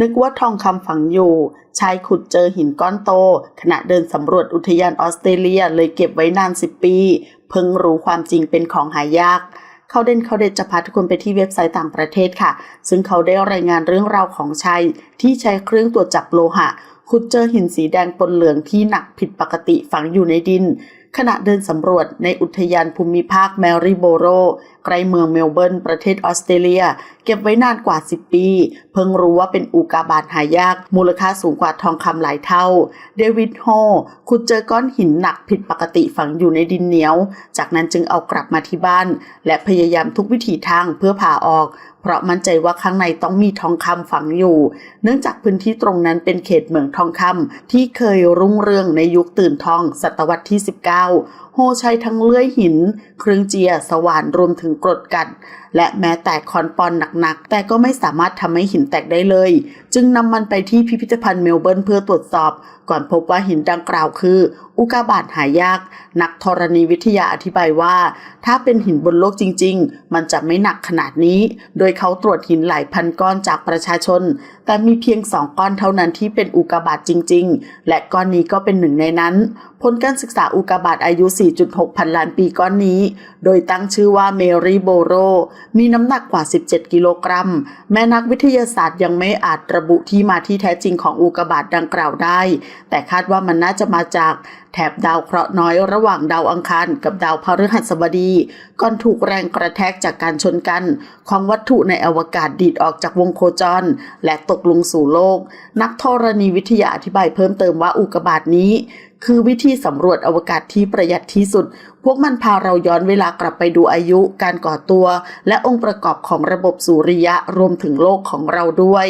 นึกว่าทองคำฝังอยู่ ชายขุดเจอหินก้อนโต ขณะเดินสำรวจอุทยานออสเตรเลียเลยเก็บไว้นาน10ปี เพิ่งรู้ความจริงเป็นของหายากเขาเด่นเขาเด็ดจะพาทุกคนไปที่เว็บไซต์ต่างประเทศค่ะ ซึ่งเขาได้รายงานเรื่องราวของชายที่ใช้เครื่องตรวจจับโลหะขุดเจอหินสีแดงปนเหลืองที่หนักผิดปกติฝังอยู่ในดิน ขณะเดินสำรวจในอุทยานภูมิภาคแมรีโบโร ใกล้เมืองเมลเบิร์นประเทศออสเตรเลีย เก็บไว้นานกว่า 10 ปี เพิ่งรู้ว่าเป็นอุกาบาตหายาก มูลค่าสูงกว่าทองคำหลายเท่า เดวิดโฮขุดเจอก้อนหินหนักผิดปกติฝังอยู่ในดินเหนียว จากนั้นจึงเอากลับมาที่บ้าน และพยายามทุกวิถีทางเพื่อผ่าออกเพราะมั่นใจว่าข้างในต้องมีทองคำฝังอยู่ เนื่องจากพื้นที่ตรงนั้นเป็นเขตเหมืองทองคำที่เคยรุ่งเรืองในยุคตื่นทองศตวรรษที่ 19 โฮใช้ทั้งเลื่อยหิน เครื่องเจียสว่านรวมถึงกรดกัด และแม้แต่คอนปอนหนักๆ แต่ก็ไม่สามารถทำให้หินแตกได้เลย จึงนำมันไปที่พิพิธภัณฑ์เมลเบิร์นเพื่อตรวจสอบ ก่อนพบว่าหินดังกล่าวคือ อุกาบาตหายาก นักธรณีวิทยาอธิบายว่า ถ้าเป็นหินบนโลกจริง ๆ มันจะไม่หนักขนาดนี้ โดยเขาตรวจหินหลายพันก้อนจากประชาชน แต่มีเพียงสองก้อนเท่านั้นที่เป็นอุกาบาตจริง ๆ และก้อนนี้ก็เป็นหนึ่งในนั้น ผลการศึกษาอุกาบาตอายุ 4.6 พันล้านปีก้อนนี้ โดยตั้งชื่อว่าเมรีโบโร มีน้ำหนักกว่า 17 กิโลกรัม แม้นักวิทยาศาสตร์ยังไม่อาจระบุที่มาที่แท้จริงของอุกาบาตดังกล่าวได้ แต่คาดว่ามันน่าจะมาจากแถบดาวเคราะห์น้อยระหว่างดาวอังคารกับดาวพฤหัสบดีก่อนถูกแรงกระแทกจากการชนกัน ของวัตถุในอวกาศดีดออกจากวงโคจร และตกลงสู่โลก นักธรณีวิทยาอธิบายเพิ่มเติมว่าอุกกาบาตนี้ คือวิธีสำรวจอวกาศที่ประหยัดที่สุด พวกมันพาเราย้อนเวลากลับไปดูอายุ การก่อตัว และองค์ประกอบของระบบสุริยะรวมถึงโลกของเราด้วย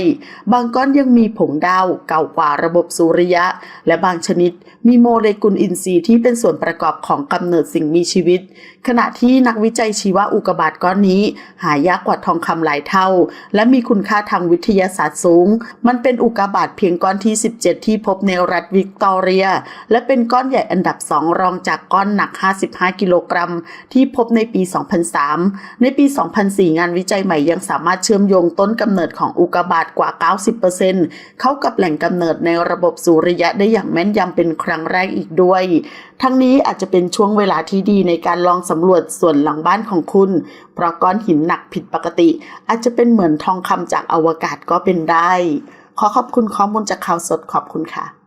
บางก้อนยังมีผงดาวเก่ากว่าระบบสุริยะ และบางชนิด มีโมเลกุลอินทรีย์ที่เป็นส่วนประกอบของกำเนิดสิ่งมีชีวิต ขณะที่นักวิจัยชีว่าอุกกาบาตก้อนนี้ หายากกว่าทองคำหลายเท่า และมีคุณค่าทางวิทยาศาสตร์สูง มันเป็นอุกกาบาตเพียงก้อนที่ 17 ที่พบในรัฐวิกตอเรีย และและเป็นก้อนใหญ่อันดับสองรองจากก้อนหนัก 55 กิโลกรัม ที่พบในปี 2003 ในปี 2004 งานวิจัยใหม่ยังสามารถเชื่อมโยงต้นกำเนิดของอุกกาบาตกว่า 90%เข้ากับแหล่งกำเนิดในระบบสุริยะได้อย่างแม่นยำเป็นครั้งแรกอีกด้วย ทั้งนี้อาจจะเป็นช่วงเวลาที่ดีในการลองสำรวจส่วนหลังบ้านของคุณ เพราะก้อนหินหนักผิดปกติ อาจจะเป็นเหมือนทองคำจากอวกาศก็เป็นได้ ขอขอบคุณข้อมูลจากข่าวสดขอบคุณค่ะ